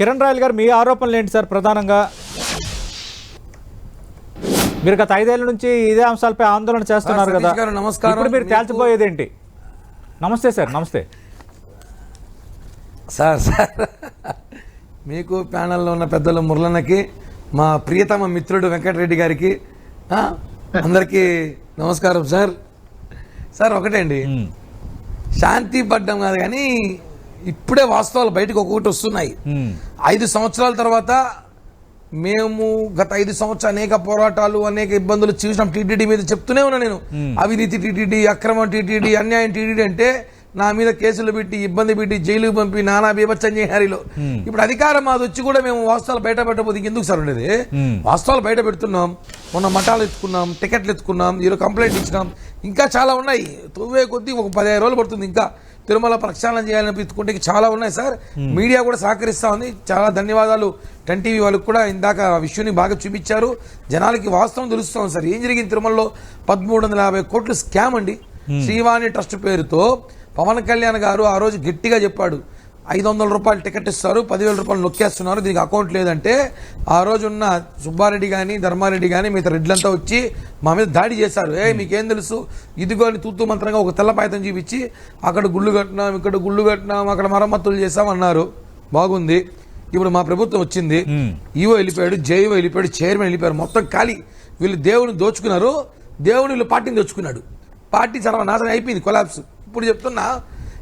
Kiran royal గారు మీ ఆరోపణలు ఏంటి సార్ ప్రధానంగా? మీరు గత ఐదేళ్ళ నుంచి ఇదే అంశాలపై ఆందోళన చేస్తున్నారు కదా. నమస్కారం. మీరు తేల్చిపోయేది ఏంటి? నమస్తే సార్ నమస్తే. Sir sir. మీకు ప్యానల్లో ఉన్న పెద్దలు మురళన్నకి మా ప్రియతమ మిత్రుడు వెంకటరెడ్డి గారికి అందరికీ నమస్కారం సార్. సార్ ఒకటే అండి శాంతి పడ్డం కాదు కానీ ఇప్పుడే వాస్తవాలు బయటకు ఒక్కొక్కటి వస్తున్నాయి. ఐదు సంవత్సరాల తర్వాత మేము గత ఐదు సంవత్సరాలు అనేక పోరాటాలు అనేక ఇబ్బందులు చూసినాం. టీటీడీ మీద చెప్తూనే ఉన్నా నేను. అవినీతి టీటీడీ అక్రమం టీటీడీ అన్యాయం టీటీడీ అంటే నా మీద కేసులు పెట్టి ఇబ్బంది పెట్టి జైలుకు పంపి నానా బీభత్సం చేశారిలో. ఇప్పుడు అధికారం మాది వచ్చి కూడా మేము వాస్తవాలు బయట పెట్టబోతే ఎందుకు సార్ ఉండేది. వాస్తవాలు బయట పెడుతున్నాం. మొన్న మఠాలు ఎత్తుకున్నాం టికెట్లు ఎత్తుకున్నాం ఈరోజు కంప్లైంట్ ఇచ్చినాం. ఇంకా చాలా ఉన్నాయి. తొవ్వే కొద్దీ ఒక పదిహేను రోజులు పడుతుంది ఇంకా. తిరుమల ప్రక్షాళన చేయాలని ఎత్తుకుంటే చాలా ఉన్నాయి సార్. మీడియా కూడా సహకరిస్తా ఉంది. చాలా ధన్యవాదాలు. టెన్ టీవీ వాళ్ళకి కూడా ఇందాక ఆ విషయాన్ని బాగా చూపించారు. జనాలకి వాస్తవం తెలుస్తాం సార్. ఏం జరిగింది తిరుమలలో? పదమూడు వందల యాభై కోట్లు స్కామ్ అండి. శ్రీవాణి ట్రస్ట్ పేరుతో పవన్ కళ్యాణ్ గారు ఆ రోజు గట్టిగా చెప్పాడు. ఐదు వందల రూపాయలు టికెట్ ఇస్తారు పదివేల రూపాయలు నొక్కేస్తున్నారు. దీనికి అకౌంట్ లేదంటే ఆ రోజు ఉన్న సుబ్బారెడ్డి కానీ ధర్మారెడ్డి కానీ మిగతా రెడ్లంతా వచ్చి మా మీద దాడి చేశారు. ఏ మీకేం తెలుసు? ఇదిగో అని తూతూ మంత్రంగా ఒక తెల్ల పాయతం చూపించి అక్కడ గుళ్ళు కట్టినాం ఇక్కడ గుళ్ళు కట్టినాం అక్కడ మరమ్మతులు చేసాం అన్నారు. బాగుంది. ఇప్పుడు మా ప్రభుత్వం వచ్చింది. Hmm. ఈవో వెళ్ళిపోయాడు జేఈఓ వెళ్ళిపోయాడు చైర్మన్ వెళ్ళిపోయారు. మొత్తం ఖాళీ. వీళ్ళు దేవుని దోచుకున్నారు దేవుని వీళ్ళు పార్టీని దోచుకున్నాడు. పార్టీ సర్వనాశనం అయిపోయింది కొలాబ్స్ ఇప్పుడు చెప్తున్నా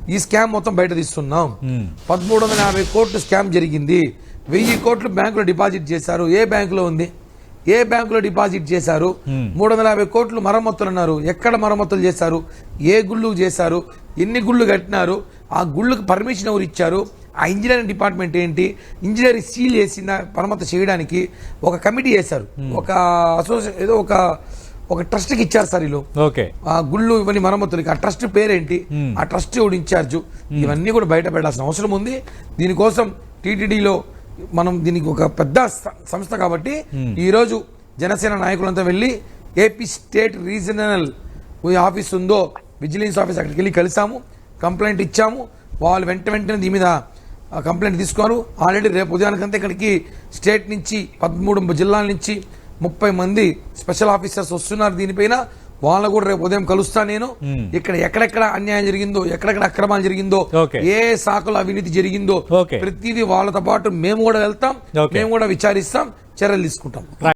ఈ స్కామ్ మొత్తం బయట తీస్తున్నాం పదమూడు వందల యాభై కోట్లు స్కామ్ జరిగింది. వెయ్యి కోట్లు బ్యాంకులో డిపాజిట్ చేశారు. ఏ బ్యాంకులో ఉంది? ఏ బ్యాంకులో డిపాజిట్ చేశారు? మూడు వందల యాభై కోట్లు మరమ్మతులు అన్నారు. ఎక్కడ మరమ్మతులు చేశారు? ఏ గుళ్ళు చేశారు? ఎన్ని గుళ్ళు కట్టినారు? ఆ గుళ్ళకు పర్మిషన్ ఎవరు ఇచ్చారు? ఆ ఇంజనీరింగ్ డిపార్ట్మెంట్ ఏంటి? ఇంజనీరింగ్ సీల్ చేసిన పరమత చేయడానికి ఒక కమిటీ చేశారు ఒక అసోసియేషన్ ఏదో ఒక ఒక ట్రస్ట్కి ఇచ్చారు సార్ వీళ్ళు ఓకే. ఆ గుళ్ళు ఇవన్నీ మరమ్మతులకి. ఆ ట్రస్ట్ పేరేంటి? ఆ ట్రస్ట్ ఎవడు ఇన్ఛార్జ్? ఇవన్నీ కూడా బయట పెట్టాల్సిన అవసరం ఉంది. దీనికోసం టీటీడీలో మనం దీనికి ఒక పెద్ద సంస్థ కాబట్టి ఈ రోజు జనసేన నాయకులంతా వెళ్ళి ఏపీ స్టేట్ రీజనల్ ఆఫీస్ ఉందో విజిలెన్స్ ఆఫీస్ అక్కడికి వెళ్ళి కలిసాము. కంప్లైంట్ ఇచ్చాము. వాళ్ళు వెంట వెంటనే దీని మీద కంప్లైంట్ తీసుకున్నారు. ఆల్రెడీ రేపు ఉదయానికంతా ఇక్కడికి స్టేట్ నుంచి పదమూడు జిల్లాల నుంచి ముప్పై మంది స్పెషల్ ఆఫీసర్స్ వస్తున్నారు దీనిపైన వాళ్ళని కూడా రేపు ఉదయం కలుస్తా నేను ఇక్కడ ఎక్కడెక్కడ అన్యాయం జరిగిందో ఎక్కడెక్కడ అక్రమాలు జరిగిందో. ఏ శాఖలో అవినీతి జరిగిందో. ప్రతిదీ వాళ్ళతో పాటు మేము కూడా వెళ్తాం. మేము కూడా విచారిస్తాం చర్యలు తీసుకుంటాం